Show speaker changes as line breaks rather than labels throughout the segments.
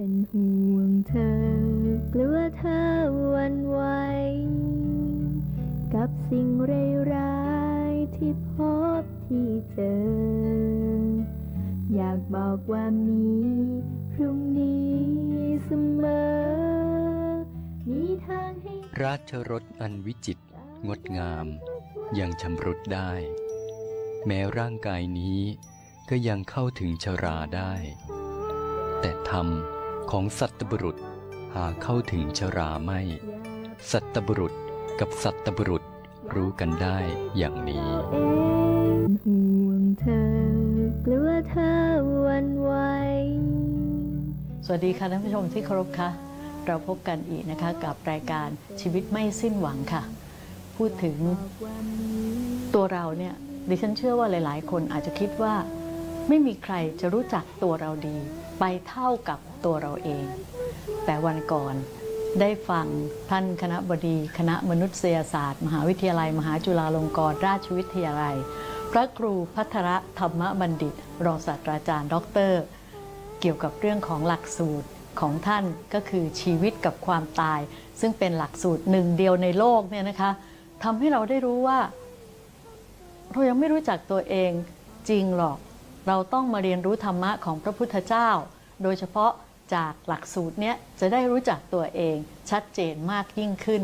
เป็นห่วงเธอกลัวเธอวันไหวกับสิ่งร้ายๆที่พบที่เจอ อยากบอกว่ามีพรุ่งนี้เสมอ มีทางให้
ราชรถอันวิจิตรงดงาม ยังชำรุดได้ แม้ร่างกายนี้ก็ยังเข้าถึงชราได้ แต่ธรรม ของสัตบุรุษหาเข้าถึงชราไม่ สัตบุรุษกับสัตบุรุษรู้กันได้อย่างนี้
เองห่วงเธอกลัวเธอหวันไหว
สวัสดีค่ะท่านผู้ชมที่เคารพค่ะ เราพบกันอีกนะคะกับรายการชีวิตไม่สิ้นหวังค่ะ พูดถึงตัวเราเนี่ยดิฉันเชื่อว่าหลาย ๆ คนอาจจะคิดว่าไม่มีใครจะรู้จักตัวเราดี ไปเท่ากับตัวเราเอง แต่วันก่อนได้ฟังท่านคณะบดี คณะมนุษยศาสตร์ มหาวิทยาลัย มหาจุฬาลงกรณราชวิทยาลัย พระครูพัทรธรรมบัณฑิต รองศาสตราจารย์ด็อกเตอร์ เกี่ยวกับเรื่องของหลักสูตรของท่านก็คือชีวิตกับความตาย ซึ่งเป็นหลักสูตรหนึ่งเดียวในโลกเนี่ยนะคะทำให้เราได้รู้ว่า เรายังไม่รู้จักตัวเองจริงหรอก เราต้องมาเรียนรู้ธรรมะของพระพุทธเจ้า โดยเฉพาะจากหลักสูตรเนี้ยจะได้รู้จักตัวเองชัดเจนมากยิ่งขึ้น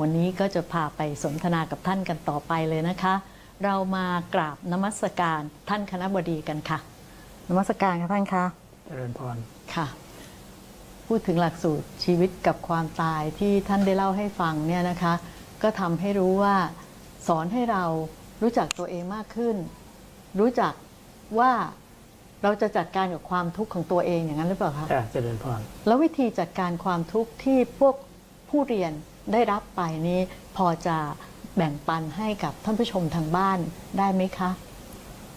วันนี้ก็จะพาไปสนทนากับท่านกันต่อไปเลยนะคะ เรามากราบนมัสการท่านคณะบดีกันค่ะ นมัสการค่ะท่านคะ
เจริญพร
ค่ะ พูดถึงหลักสูตรชีวิตกับความตายที่ท่านได้เล่าให้ฟังเนี่ยนะคะ ก็ทำให้รู้ว่าสอนให้เรารู้จักตัวเองมากขึ้น รู้จัก ว่าเราจะจัดการกับความทุกข์ของตัวเองอย่างนั้นหรือเปล่าคะ
อะเจริญพร
แล้ววิธีจัดการความทุกข์ที่พวกผู้เรียนได้รับไปนี้ พอจะแบ่งปันให้กับท่านผู้ชมทางบ้านได้ไหมคะ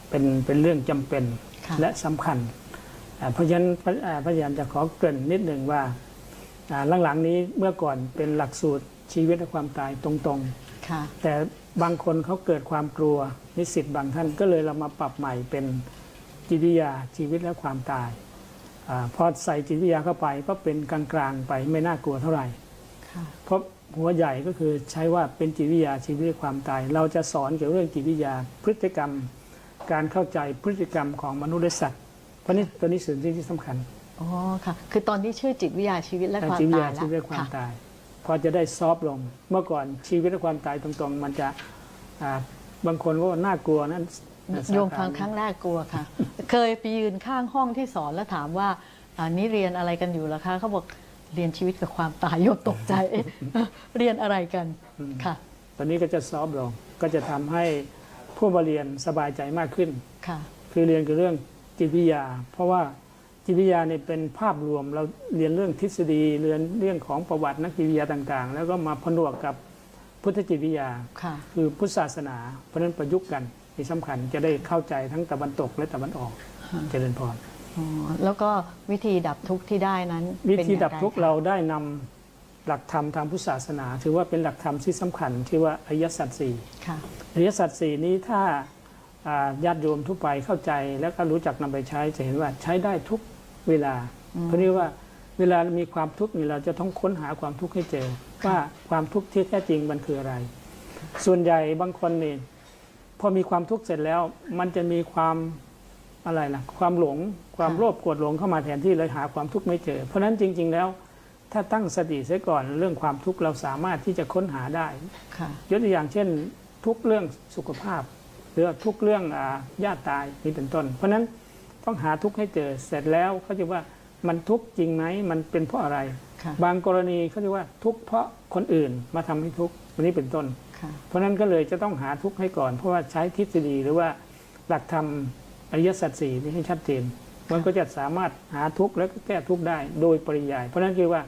เป็นเป็นเรื่องจำเป็น
ค่ะ
และสำคัญอ่าเพราะฉะนั้นอ่าพยายามจะขอเกริ่นนิดหนึ่งว่าอ่าหลังๆนี้เมื่อก่อนเป็นหลักสูตรชีวิตและความตายตรง
ค่ะ
ๆแต่บางคนเขาเกิดความกลัว นิสิตบางท่านก็เลยเรามาปรับใหม่เป็นจิตวิทยาชีวิตและความตายอาพอใส่จิตวิทยาเข้าไปก็เป็นกลางๆไปไม่น่ากลัวเท่าไหร่
ค่ะ
เพราะหัวใหญ่ก็คือใช้ว่าเป็นจิตวิทยาชีวิตและความตาย เราจะสอนเกี่ยวกับเรื่องจิตวิทยาพฤติกรรมการเข้าใจพฤติกรรมของมนุษย์และสัตว์เพราะนี่ตัวนี้สิ่งที่สำคัญ
อ๋อค่ะคือตอนนี้ชื่อจิตวิทยาชีวิตและความ
จิตวิท
ตาย
ยา
แล้
ชีวิตและ
ว
ความ
ค่ะ
ตายพอจะได้ซอฟต์ลง เมื่อก่อนชีวิตและความตายตรงๆ มันจะอ่า บางคนก็ว่าน่ากลัวนั้น
โยมฟังครั้งแรกกลัวค่ะ เคยไปยืนข้างห้องที่สอนแล้วถามว่าอ่านี่เรียนอะไรกันอยู่ล่ะคะเขาบอกเรียนชีวิตกับความตายโยมตกใจเอ๊ะเรียนอะไรกันค่ะ
ตอนนี้ก็จะซอฟต์ลงก็จะทำให้ผู้มาเรียนสบายใจมากขึ้น
ค่ะ
คือเรียนคือเรื่องจิตวิทยา เพราะว่าจิตวิทยาเนี่ยเป็นภาพรวมเราเรียนเรื่องทฤษฎีเรียนเรื่องของประวัตินักจิตวิทยาต่างๆ แล้วก็มาผนวกกับ พุทธจิตวิทยา
ค่ะ
คือพุทธศาสนา เพราะฉะนั้นประยุกต์กันนี่สำคัญจะได้เข้าใจทั้งตะวันตกและตะวันออกเจริญพร
อ๋อแล้วก็วิธีดับทุกข์ที่ได้นั้น
วิ
เป็น
ธี
อย่าง
ดับ
ไร
ทุกข์
คะ
เราได้นำหลักธรรมทางพุทธศาสนา ถือว่าเป็นหลักธรรมที่สำคัญที่ว่าอริยสัจสี่
ค่ะ
อริยสัจสี่นี้ถ้าอ่าญาติโยมทั่วไปเข้าใจแล้วก็รู้จักนำไปใช้จะเห็นว่าใช้ได้ทุกเวลา เพราะนี่ว่า เวลามีความทุกข์นี่เราจะต้องค้นหาความทุกข์ให้เจอ ว่าความทุกข์ที่แท้จริงมันคืออะไร ส่วนใหญ่บางคนนี่พอมีความทุกข์เสร็จแล้ว มันจะมีความอะไรล่ะ ความหลง ความ
ค่ะ
โลภโกรธหลงเข้ามาแทนที่เลยหาความทุกข์ไม่เจอ เพราะฉะนั้นจริง ๆ แล้ว ถ้าตั้งสติเสียก่อนเรื่องความทุกข์เราสามารถที่จะค้นหาได้
ค่ะ
ยกตัวอย่างเช่น ทุกเรื่องสุขภาพ หรือว่าทุกเรื่องอาญาติตายนี่เป็นต้น เพราะฉะนั้นต้องหาทุกข์ให้เจอเสร็จแล้วเขาจะว่า มันทุกข์จริงไหมมันเป็นเพราะอะไร
ค่ะ
บางกรณีเขาจะว่าทุกข์เพราะคนอื่นมาทำให้ทุกข์อันนี้เป็นต้น
ค่ะ
เพราะฉะนั้นก็เลยจะต้องหาทุกข์ให้ก่อน เพราะว่าใช้ทฤษฎีหรือว่าหลักธรรมอริยสัจสี่นี่ให้ชัดเจนมันก็จะสามารถหาทุกข์และก็แก้ทุกข์ได้โดยปริยาย เพราะฉะนั้นคือว่า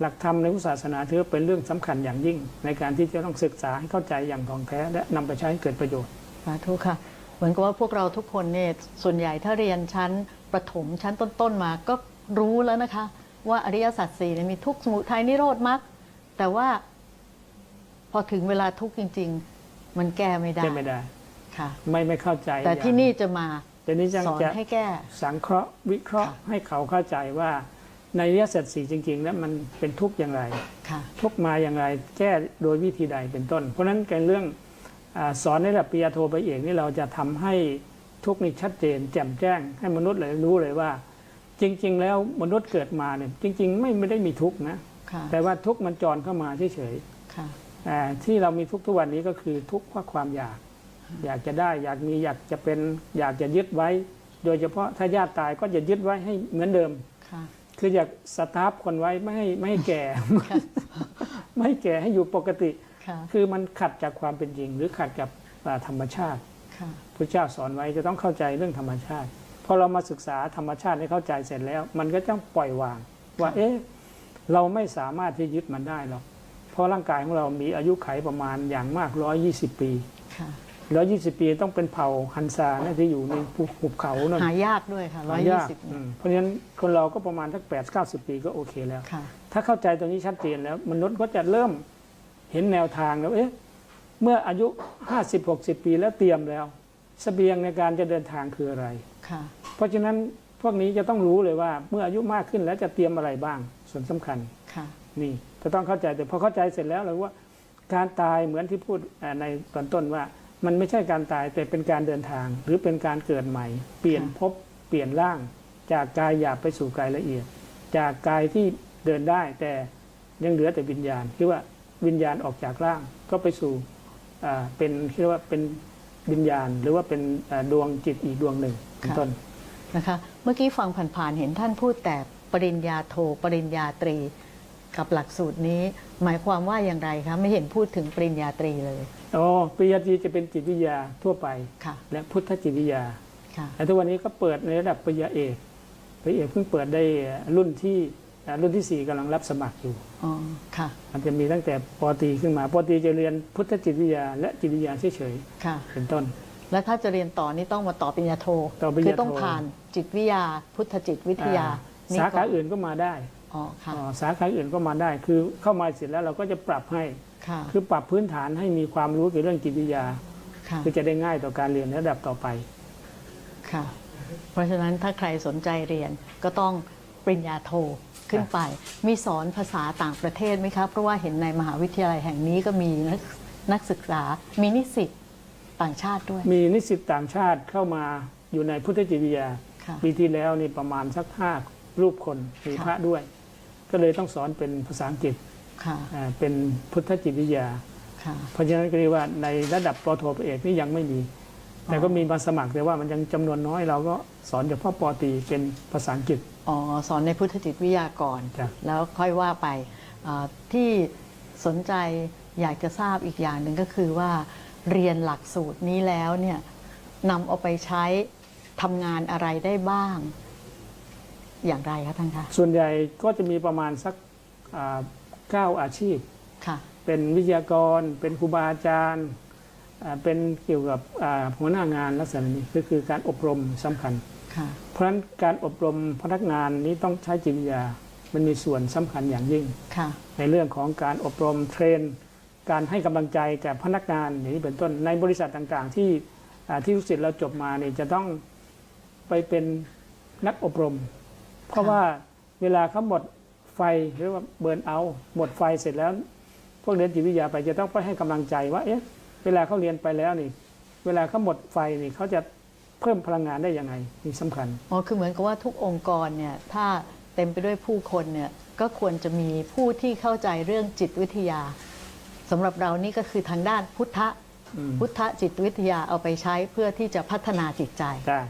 หลักธรรมในพุทธศาสนาถือว่าเป็นเรื่องสำคัญอย่างยิ่ง ในการที่จะต้องศึกษาให้เข้าใจอย่างถ่องแท้และนำไปใช้ให้เกิดประโยชน์
สาธุค่ะ เหมือนกับว่าพวกเราทุกคนเนี่ยส่วนใหญ่ถ้าเรียนชั้นประถมชั้นต้นๆมาก็ รู้แล้วนะคะ ว่าอริยสัจสี่เนี่ยมีทุกข์สมุทัยนิโรธมรรคแต่ว่าพอถึงเวลาทุกข์จริง ๆ มันแก้ไม่ได้
แก้ไม่ได้
ค่ะ
ไม่ไม่เข้าใจ
แต่ที่นี่จะมา
แต่นี้จัง
สอน
จะ
ให้แก้
สังเคราะห์วิเคราะห์
ค่ะ
ให้เขาเข้าใจว่าในอริยสัจสี่จริง ๆ แล้วมันเป็นทุกข์อย่างไร
ค่ะ
ทุกข์มาอย่างไรแก้โดยวิธีใดเป็นต้น เพราะฉะนั้นการเรื่องอาสอนในระดับปริญญาโทไปเอกนี่เราจะทำให้ทุกข์นี่ชัดเจน แจ่มแจ้งให้มนุษย์เลยรู้เลยว่า จริง ๆ แล้วมนุษย์เกิดมาเนี่ยจริง ๆ ไม่ไม่ได้มีทุกข์นะ
ค่ะ
แต่ว่าทุกข์มันจรเข้ามาเฉย
ค่ะ
ๆแต่ที่เรามีทุกข์ทุกวันนี้ก็คือทุกข์เพราะความอยาก อยากจะได้อยากมีอยากจะเป็นอยากจะยึดไว้ โดยเฉพาะถ้าญาติตายก็จะยึดไว้ให้เหมือนเดิม
ค่ะ
คืออยากสตาร์ฟคนไว้ไม่ให้ไม่ให้แก่ ไม่ให้แก่ให้อยู่ปกติ
ค่ะ
คือมันขัดจากความเป็นจริง หรือขัดกับอ่าธรรมชาติ
ค่ะ
พระเจ้าสอนไว้จะต้องเข้าใจเรื่องธรรมชาติ พอเรามาศึกษาธรรมชาติให้เข้าใจเสร็จแล้ว มันก็ต้องปล่อยวาง ว่าเอ๊ะเราไม่สามารถที่ยึดมันได้หรอกเพราะร่างกายของเรามีอายุไขประมาณอย่างมาก120ปี
ค่ะ
120ปีต้องเป็นเผ่าฮันซานะที่อยู่ในภูเขานั่น
หายากด้วยค่ะร้อย
หา
ยี่
ยาก
สิบ
อืมเพราะฉะนั้นคนเราก็ประมาณสัก8 90ปีก็โอเคแล้ว
ค่ะ
ถ้าเข้าใจตรงนี้ชัดเจนแล้ว มนุษย์ก็จะเริ่มเห็นแนวทางแล้วเอ๊ะเมื่ออายุ50 60ปีแล้วเตรียมแล้วเสบียงในการจะเดินทางคืออะไร
ค่ะ
เพราะฉะนั้นพวกนี้จะต้องรู้เลยว่าเมื่ออายุมากขึ้นแล้วจะเตรียมอะไรบ้างส่วนสำคัญ
ค่ะ
นี่จะต้องเข้าใจแต่พอเข้าใจเสร็จแล้วเราว่าการตายเหมือนที่พูดอ่าในตอนต้นว่า มันไม่ใช่การตายแต่เป็นการเดินทาง หรือเป็นการเกิดใหม่ เปลี่ยน
ค่ะ
ภพเปลี่ยนร่าง จากกายหยาบไปสู่กายละเอียด จากกายที่เดินได้แต่ยังเหลือแต่วิญญาณคือว่าวิญญาณออกจากร่างก็ไปสู่อ่าเป็นเรียกว่าเป็น วิญญาณ หรือว่าเป็นอ่าดวงจิตอีกดวงหนึ่งเป็นต้น
นะคะเมื่อกี้ฟังผ่านๆเห็นท่านพูดแต่ปริญญาโทปริญญาตรีกับหลักสูตรนี้ หมายความว่าอย่างไรคะไม่เห็นพูดถึงปริญญาตรีเลย
อ๋อปริญญาตรีจะเป็นจิตวิทยาทั่วไป
ค่ะ
และพุทธจิตวิทยา
ค่ะ
แต่ทุกวันนี้ก็เปิดในระดับปริญญาเอกปริญญาเอกเพิ่งเปิดได้รุ่นที่อ่า รุ่นที่ 4กำลังรับสมัครอยู่
อ๋อค่ะ
มันจะมีตั้งแต่ปอตรีขึ้นมาปอตรีจะเรียนพุทธจิตวิทยา และจิตวิทยาเฉย
ค่ะ
ๆเป็นต้น
แล้วถ้าจะเรียนต่อนี่ต้องมาต่อปริญญาโท
ต่อปริญญาโท
คือต้องผ่านจิตวิทยา พุทธจิตวิทยา
อ่า
นี่
สา
ก็
ขาอื่นก็มาได้
อ๋อค่ะ
อ๋อสาขาอื่นก็มาได้ คือเข้ามาเสร็จแล้วเราก็จะปรับให้
ค่ะ
คือปรับพื้นฐานให้มีความรู้เกี่ยวกับเรื่องจิตวิทยา
ค่ะ
คือจะได้ง่ายต่อการเรียนในระดับต่อไป
ค่ะ เพราะฉะนั้นถ้าใครสนใจเรียนก็ต้องปริญญาโท ขึ้นไป มีสอนภาษาต่างประเทศไหมคะ เพราะว่าเห็นในมหาวิทยาลัยแห่งนี้ก็มีนักนักศึกษา มีนิสิตต่างชาติด้วย
มีนิสิตต่างชาติเข้ามาอยู่ในพุทธจิตวิทยา
ค่ะ
ปีที่แล้วนี่ประมาณสักห้ารูปคนมี
ค่ะ
พระด้วย ก็เลยต้องสอนเป็นภาษาอังกฤษ
ค่ะ
อ่าเป็นพุทธจิตวิทยา
ค่ะ
เพราะฉะนั้นก็เรียกว่าในระดับปอโทปเอกนี่ยังไม่มี แต่ก็มีมาสมัครแต่ว่ามันยังจำนวนน้อยเราก็สอนเฉพาะปอตรีเป็นภาษาอังกฤษ
อ๋อ สอนในพุทธจิตวิทยาก่อน
จ้ะ
แล้วค่อยว่าไปอ่าที่สนใจอยากจะทราบอีกอย่างหนึ่งก็คือว่าเรียนหลักสูตรนี้แล้วเนี่ยนำเอาไปใช้ทำงานอะไรได้บ้าง อย่างไรคะท่านคะ
ส่วนใหญ่ก็จะมีประมาณสักอ่าเก้าอาชีพ
ค่ะ
เป็นวิทยากร เป็นครูบาอาจารย์อ่าเป็นเกี่ยวกับอ่าหัวหน้างานลักษณะนี้ก็คือการอบรมสำคัญ
ค่ะ
เพราะฉะนั้นการอบรมพนักงานนี้ต้องใช้จิตวิทยา มันมีส่วนสำคัญอย่างยิ่ง
ค่ะ
ในเรื่องของการอบรมเทรน การให้กำลังใจแก่พนักงานอย่างนี้เป็นต้นในบริษัทต่างๆ ที่อ่าที่ลูกศิษย์เราจบมาเนี่ยจะต้องไปเป็นนักอบรม เพราะว่าเวลาเขาหมดไฟหรือว่าเบิร์นเอาท์หมดไฟเสร็จแล้ว พวกเรียนจิตวิทยาไปจะต้องไปให้กำลังใจว่าเอ๊ะเวลาเขาเรียนไปแล้วนี่ เวลาเขาหมดไฟนี่เขาจะเพิ่มพลังงานได้ยังไงนี่สำคัญ
อ๋อคือเหมือนกับว่าทุกองค์กรเนี่ยถ้าเต็มไปด้วยผู้คนเนี่ยก็ควรจะมีผู้ที่เข้าใจเรื่องจิตวิทยาสำหรับเรานี่ก็คือทางด้านพุทธ
อืม
พุทธจิตวิทยาเอาไปใช้เพื่อที่จะพัฒนาจิตใจ
ได้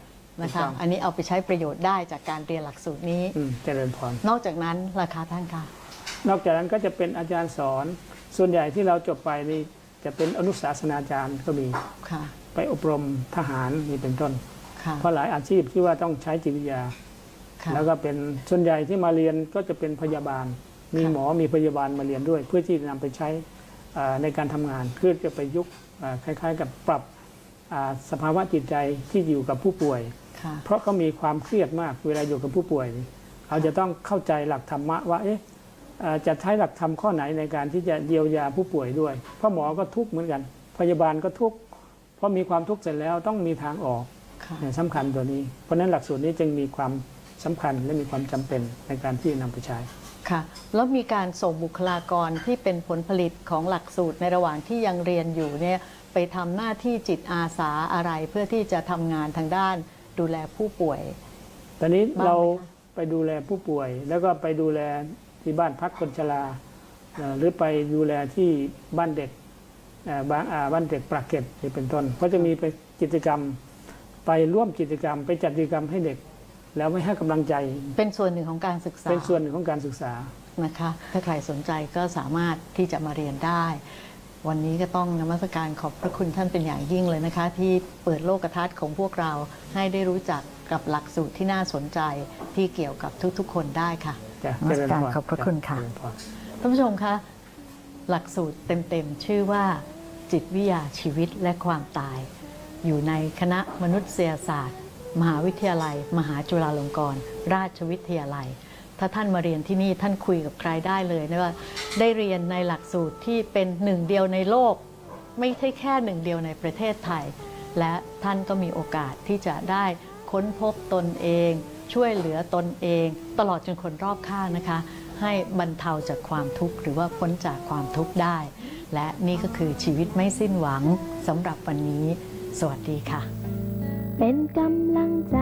นะคะ
ถูกต้อง
อันนี้เอาไปใช้ประโยชน์ได้จากการเรียนหลักสูตรนี้
อืมเจริญพร
นอกจากนั้นราคาท่านคะ
นอกจากนั้นก็จะเป็นอาจารย์สอน ส่วนใหญ่ที่เราจบไปนี่จะเป็นอนุศาสนาจารย์ก็มี
ค่ะ
ไปอบรมทหารนี่เป็นต้น
ค่ะ
เพราะหลายอาชีพที่ว่าต้องใช้จิตวิทยา
ค่ะ
แล้วก็เป็นส่วนใหญ่ที่มาเรียนก็จะเป็นพยาบาล มี
ค่ะ
หมอมีพยาบาลมาเรียนด้วย เพื่อที่จะนำไปใช้อ่าในการทำงานเพื่อจะไปยุคอ่าคล้าย ๆ กับปรับอ่าสภาวะจิตใจที่อยู่กับผู้ป่วย
ค่ะ
เพราะเขามีความเครียดมากเวลาอยู่กับผู้ป่วยนี่เขาจะต้องเข้าใจหลักธรรมะว่าเอ๊ะเอ่อจะใช้หลักธรรมข้อไหนในการที่จะเยียวยาผู้ป่วยด้วย เพราะหมอก็ทุกข์เหมือนกัน พยาบาลก็ทุกข์ เพราะมีความทุกข์เสร็จแล้วต้องมีทางออก
ค่ะ
เนี่ยสำคัญตัวนี้ เพราะฉะนั้นหลักสูตรนี้จึงมีความสำคัญและมีความจำเป็นในการที่นำไปใช้
ค่ะแล้วมีการส่งบุคลากรที่เป็นผลผลิตของหลักสูตรในระหว่างที่ยังเรียนอยู่เนี่ยไปทำหน้าที่จิตอาสาอะไรเพื่อที่จะทำงานทางด้านดูแลผู้ป่วย
ตอนนี้
บ้างไหมคะ
เราไปดูแลผู้ป่วย แล้วก็ไปดูแลที่บ้านพักคนชราเอ่อหรือไปดูแลที่บ้านเด็กเอ่อ บ้านอ่าบ้านเด็กปรากเก็ตนี่เป็นต้น ก็จะมีไปกิจกรรมไปร่วมกิจกรรม ไปจัดกิจกรรมให้เด็ก แล้วไม่ให้กำลังใจ
เป็นส่วนหนึ่งของการศึกษา
เป็นส่วนหนึ่งของการศึกษา
นะคะ ถ้าใครสนใจก็สามารถที่จะมาเรียนได้ วันนี้ก็ต้องนมัสการขอบพระคุณท่านเป็นอย่างยิ่งเลยนะคะ ที่เปิดโลกทัศน์ของพวกเราให้ได้รู้จักกับหลักสูตรที่น่าสนใจที่เกี่ยวกับทุกๆ คนได้ค่ะ
จ้ะ
นมัสการ
เจญพ
ขอบพระคุณค่ะ
เจริญพร
ท่านผู้ชมคะหลักสูตรเต็มๆ ชื่อว่า จิตวิทยาชีวิตและความตาย อยู่ในคณะมนุษยศาสตร์ มหาวิทยาลัย มหาจุฬาลงกรณราชวิทยาลัย ถ้าท่านมาเรียนที่นี่ท่านคุยกับใครได้เลยนะว่าได้เรียนในหลักสูตรที่เป็นหนึ่งเดียวในโลก ไม่ใช่แค่หนึ่งเดียวในประเทศไทย และท่านก็มีโอกาสที่จะได้ค้นพบตนเอง ช่วยเหลือตนเอง ตลอดจนคนรอบข้างนะคะ ให้บรรเทาจากความทุกข์หรือว่าพ้นจากความทุกข์ได้ และนี่ก็คือชีวิตไม่สิ้นหวังสำหรับวันนี้ สวัสดีค่ะ
เป็นกำลังใจ